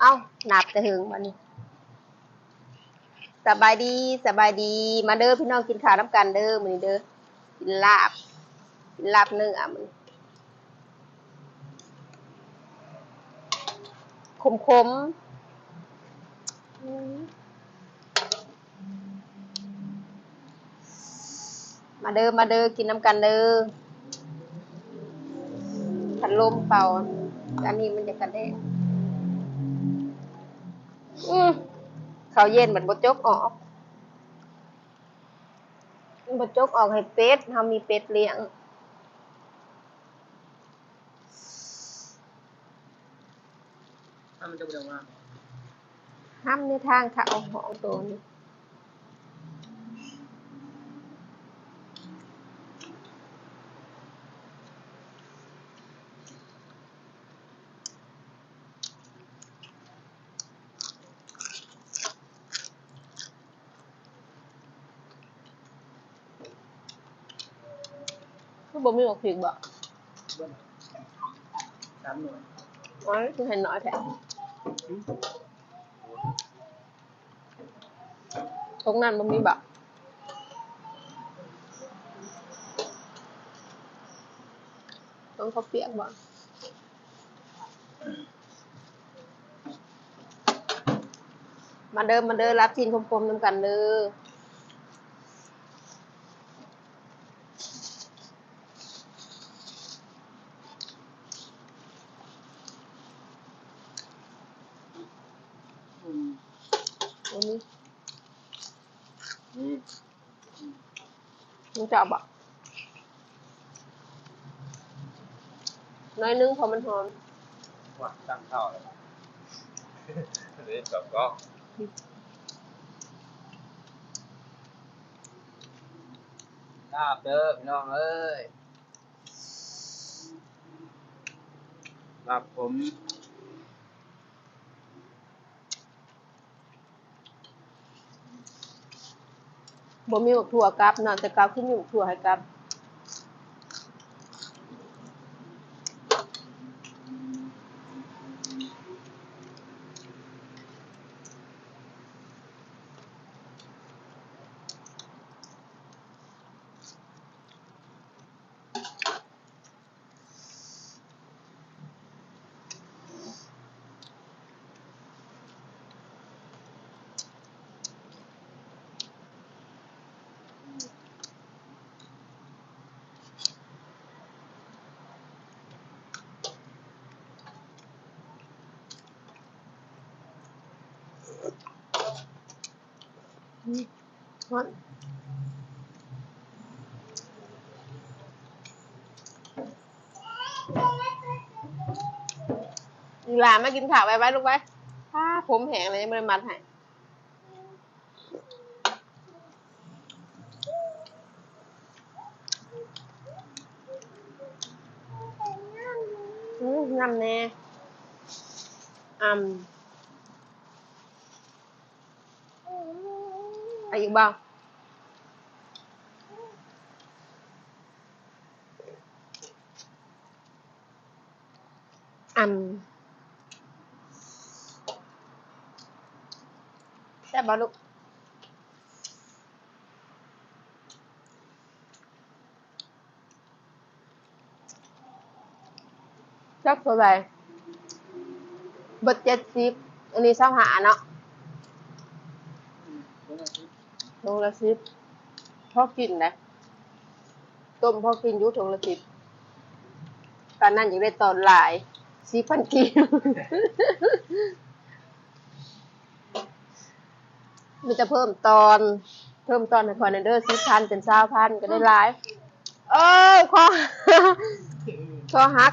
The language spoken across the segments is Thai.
เอ้าหนับแต่หึงวันนี้สบายดีสบายดีมาเด้อพี่น้องกินข้าวน้ำกันเด้อมื้อนี้เด้อกินลาบกินลาบเนื้อมื้อขมขมมมาเด้อมาเด้อกินน้ำกันเด้อพัดลมเป่าอันนี้มันจะกระเด้ง อืมเขาวเย็นเหมือนบดจกออกบดจกออกให้เป็ดเขามีเป็ดเลี้ยงถ้ามันจะเป็นว่าห้ามในทางเขาหองตัวนี้ บ่ มีหมกผิกบ่เบิ้ลสามหน่วยอ๋อคือเห็นน้อยแท้ตรงนั้นบ่ มีบ่ต้องเขาวเปียกบ่มาเดิมมาเด้อรับกินคมๆนำกันเด้อ นี้มึงจะเอาบ่น้อยนึงพอมันหอมว่าตั้งเท่าเลยเดี๋ยวแบบก็ลาบเด้อพี่น้องเอ้ยลาบผม บ่มีหมกถั่วกลับเนอนแต่กลับคือมีหมกถั่วให้กลับ ฮอนอีหลานมากินข้าวไว้ไว้ลูกไว้ถ้าผมแห้งเลยยังไม่ได้มัดให้อืมงำแน่อืม อายุบ้างอืมแซ่บบ้าลูกจักเทงละสิบพอกินนะ ต้มพอกินยุถุงละสิบตอนนั้นยังได้ตอนหลายสี่พันกิโลมันจะเพิ่มตอน เพิ่มตอนในคอนเดอร์สิบพันเป็นเศร้าพันก็ได้หลาย เอ้ยคอคอหัก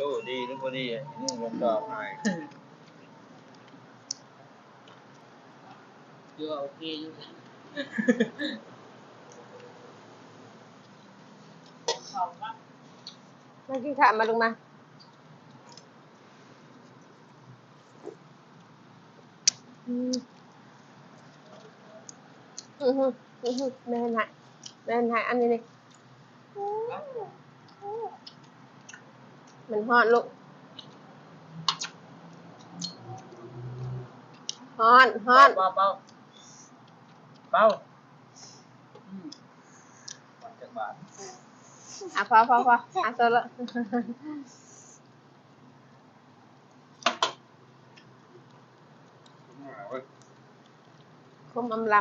ดชิ้นก้าตัวใหม่วะสิหาอีหน่อยดีกว่าตรงอะไรแบบนี้อ๋อพักแน่ได้โอ้ดีนึกว่าดีนี่ลงดอกให้อยู่โอเคอยู่เขาก็มากินข้าวมาลงมา อืมอือหืออือหือแม่นหายแม่นหายอันนี้นี่มั นฮอนลูกฮอนฮอนเบาเบาเบาอืมมันจักบาทอะพอพอพออะเสร็จละอ่าเว้ยคมอำล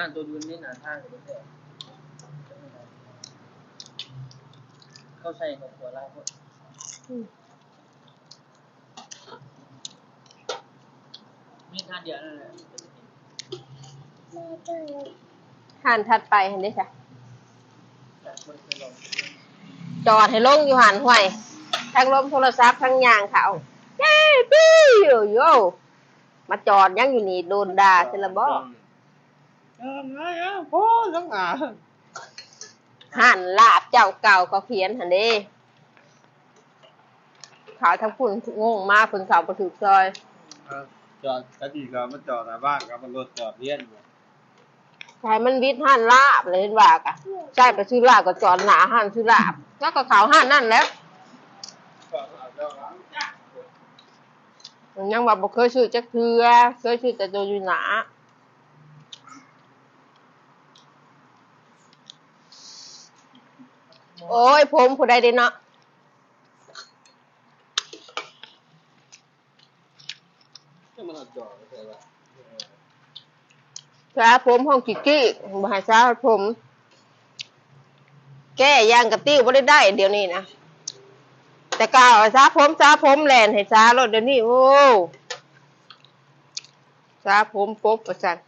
ห้างตัวยืนนี่นะห้างตัวแท้เข้าใส่กับหัวลายพวกำอืมมีท่านเดียวนั่นแหละหันถัดไปเห็นได้ใช่แต่คนเคยลองจอดให้ลงอยู่หันห่วยทั้งลมโทรศัพท์ทั้งยางเขาเย้ปี้โยโย่มาจอดยังอยู่นี่โดนด่าเสร็จและบ่เอ อไงอะโอ้ทั้งหาหันลาบเจ้าเก่าก็เขียนหันเด้ขาวทั้งคุณงงมากเพิ่นเขาประถึกซอยเออจอดกะดีก็มาจอดหน้าบ้านครับมันรถจอดเลี้ยนอยู่ใช่มันวิทย์หันลาบเลยเห็นว่ากะใช่ไปซื้อลาบก็จอดหนาหันซื้อลาบ แล้วก็เขาหันนั่นแหล้ว จอดเอาเจ้าหลังมันยังว่าบ่เคยซื้อจักเทือเคยซื้อแต่ตัวอยู่หนา โอ้ยผมผู้ใดเด้เนาะจะมาจอดใช่ปะสาผมห้องกิกกี้บ่ให้สาผม แก้ยางกับติ้วบ่ได้ได้เดี๋ยวนี้นะแต่กาวสาผมสาผมแลนให้สารถเดี๋ยวนี้โอ้สาผมปุ๊บประจัน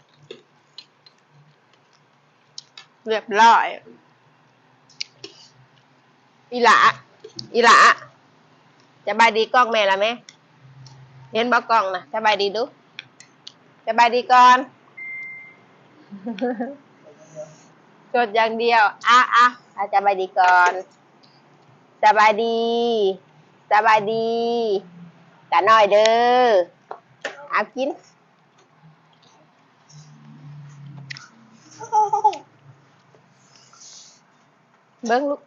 เรียบร้อย อีหละอีหละจะบายดีกล้องแม่ละแม่เห็นบ่กล้องนะจะบายดีดูจะบายดีก่อนจดอย่างเดียวอะอะอะบายดีก่อนสบายดีสบายดีกันหน่อยเด้อเอากินเบิ้งลูก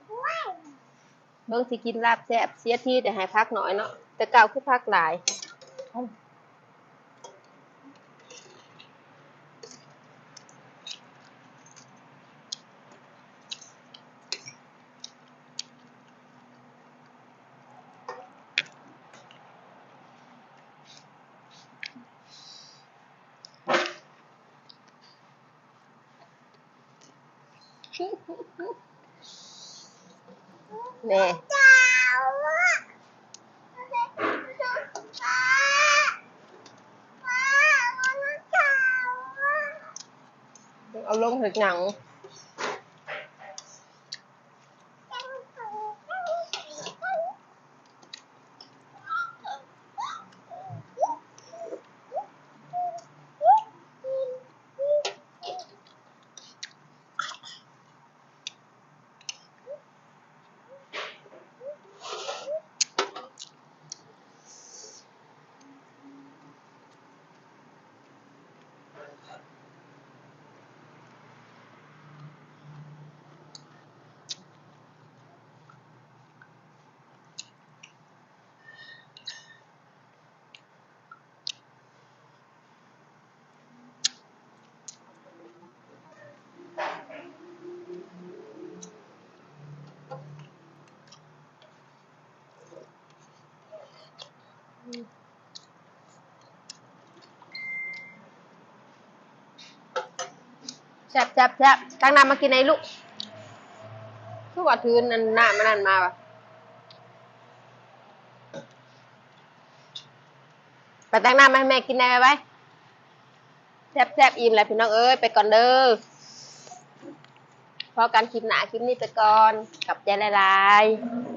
เบิ้งสิกินลาบแซ่บเสียที่แต่ให้พักหน่อยเนาะแต่เก่าคือพักหลายแน่เอาลงถึงหนัง แซ่บแซ่บแซ่บตั้งน้ำมากินไอ้ลูกคือว่าทืนนั่นหน้ามันนั่นมาปะไปตั้งหน้ามาให้แม่กินได้ไหมไว้แซ่บแซ่บอิ่มแล้วพี่น้องเอ้ยไปก่อนเด้อพอกันคลิปหนาคลิปนี้ไปก่อนกับใจละลายๆ